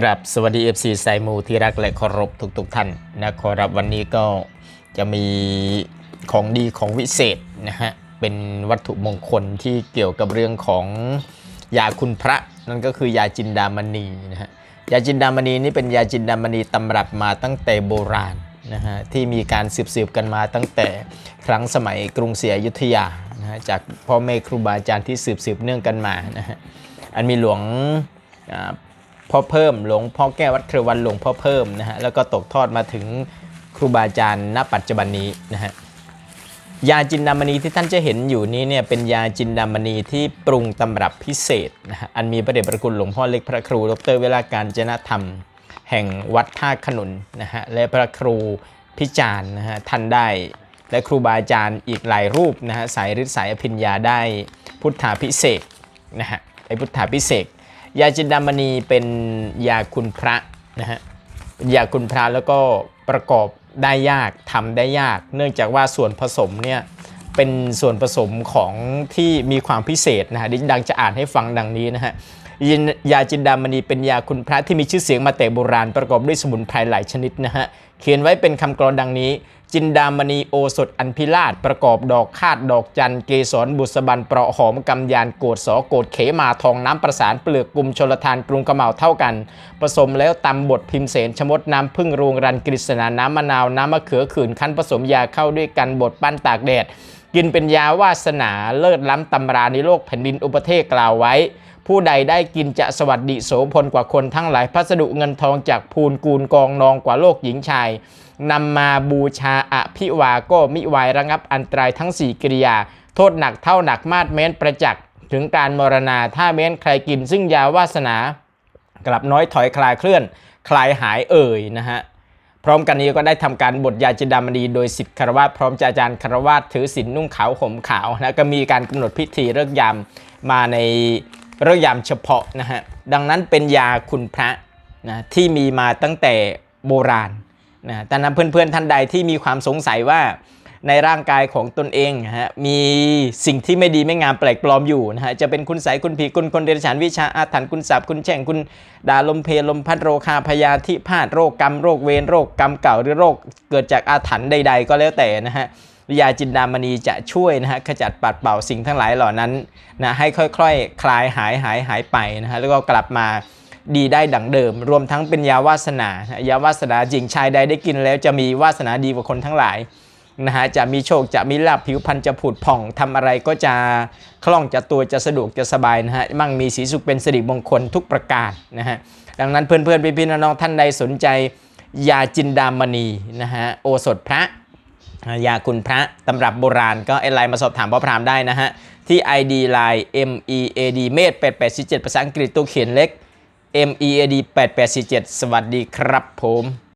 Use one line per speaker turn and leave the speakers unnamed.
กราบสวัสดี FC ไซมูที่รักและเคารพทุกๆทท่านนะขอรับวันนี้ก็จะมีของดีของวิเศษนะฮะเป็นวัตถุมงคลที่เกี่ยวกับเรื่องของยาคุณพระ นั่นก็คือยาจินดามณีนะฮะยาจินดามณีนี่เป็นยาจินดามณีตำรับมาตั้งแต่โบราณนะฮะที่มีการสืบๆกันมาตั้งแต่ครั้งสมัยกรุงศรีอยุธยานะฮะจากพ่อแม่ครูบาอาจารย์ที่สืบๆเนื่องกันมานะฮะอันมีหลวงอ่า พ่อเพิ่มหลวงพ่อแก้ววัดเครือวันหลวงพ่อเพิ่มนะฮะแล้วก็ตกทอดมาถึงครูบาอาจารย์ณปัจจุบันนี้นะฮะยาจินดามณีที่ท่านจะเห็นอยู่นี้เนี่ยเป็นยาจินดามณีที่ปรุงตำรับพิเศษนะฮะอันมีพระเดชพระคุณหลวงพ่อเล็กพระครูดรเวลาการจนธรรม แห่งวัดท่าขนุนนะฮะและพระครูพิจารณ์นะฮะท่านได้ และครูบาอาจารย์อีกหลายรูปนะฮะสายฤทธิ์สายอภิญญาได้พุทธาพิเศษนะฮะไอพุทธาพิเศษ ยาจินดามณีเป็นยาคุณพระนะฮะเป็นยาคุณพระแล้วก็ประกอบได้ยากทำได้ยาก เนื่องจากว่าส่วนผสมเนี่ยเป็นส่วนผสมของที่มีความพิเศษนะฮะดิฉันดังจะอ่านให้ฟังดังนี้นะฮะยินยาจินดามณีเป็นยาคุณพระที่มีชื่อเสียงมาแต่โบราณประกอบด้วยสมุนไพรหลายชนิดนะฮะเขียนไว้เป็นคำกรอนดังนี้ จินดามณีโอสถอันพิราชประกอบดอกคาดดอกจันเกสรบุษบันเปราะหอมกำยานโกดสอโกดเขมาทองน้ำประสานเปลือกกลุ่มชลทานกรุงกระเหมาเท่ากัน ผสมแล้วตำบดพิมเสนชมดน้ำพึ่งรวงรันกฤษณาน้ำมะนาวน้ำมะเขือขืนคั้นผสมยาเข้าด้วยกันบดปั้นตากแดด กินเป็นยาวาสนาเลิศล้ำตำราในโลกแผ่นดินอุปเทศกล่าวไว้ผู้ใดได้กินจะสวัสดิโสพลกว่าคนทั้งหลายพัสดุเงินทองจากภูนกูลกองนองกว่าโลกหญิงชาย นำมาบูชาอภิวาโกมิวายระงับอันตรายทั้ง 4กิริยา โทษหนักเท่าหนักมาดแม้นประจักษ์ถึงการมรณาถ้าแม้นใครกินซึ่งยาวาสนา กลับน้อยถอยคลายเคลื่อน คลายหายเอ่ยนะฮะพร้อมกันนี้ก็ได้ทำการบทยาจินดามณีโดยสิทธิคารวาสพร้อมจอาจารย์คารวาสถือศีลนุ่งขาวห่มขาวนะก็มีการกำหนดพิธีเลิกยามมาในเลิกยามเฉพาะนะฮะดังนั้นเป็นยาคุณพระนะที่มีมาตั้งแต่โบราณ นะแต่นั้นเพื่อนๆท่านใดที่มีความสงสัยว่าในร่างกายของตนเองฮะมีสิ่งที่ไม่ดีไม่งามแปลกปลอมอยู่นะฮะจะเป็นคุณใสยคุณผีคุณคนเดรัจฉานวิชาอาถรรพ์คุณสับคุณแช่งคุณดาลมเพลลมพัดโรคาพยาธิพาดโรคกรรมโรคเวรโรคกรรมเก่าหรือโรคเกิดจากอาถรรพ์ใด ๆ ก็แล้วแต่นะฮะยาจินดามณีจะช่วยนะฮะขจัดปัดเป่าสิ่งทั้งหลายเหล่านั้นนะให้ค่อยๆคลายหายหายหายไปนะฮะแล้วก็กลับมา ดีได้ดังเดิม รวมทั้งเป็นยาวาสนายาวาสนาจริงชายใดได้กินแล้วจะมีวาสนาดีกว่าคนทั้งหลายนะฮะจะมีโชคจะมีลาภผิวพรรณจะผุดผ่องทำอะไรก็จะคล่องจะตัวจะสะดวกจะสบายนะฮะมั่งมีสีสุขเป็นสิริมงคลทุกประการนะฮะดังนั้นเพื่อนๆพี่ๆน้องๆท่านใดสนใจยาจินดามณีนะฮะโอสถพระยาคุณพระตำรับโบราณก็ไอไลน์มาสอบถามพ่อพรามได้นะฮะที่ ID Line M E A D เมธ8 8 7ภาษาอังกฤษตัวเขียนเล็ก M E A D 8847 สวัสดีครับผม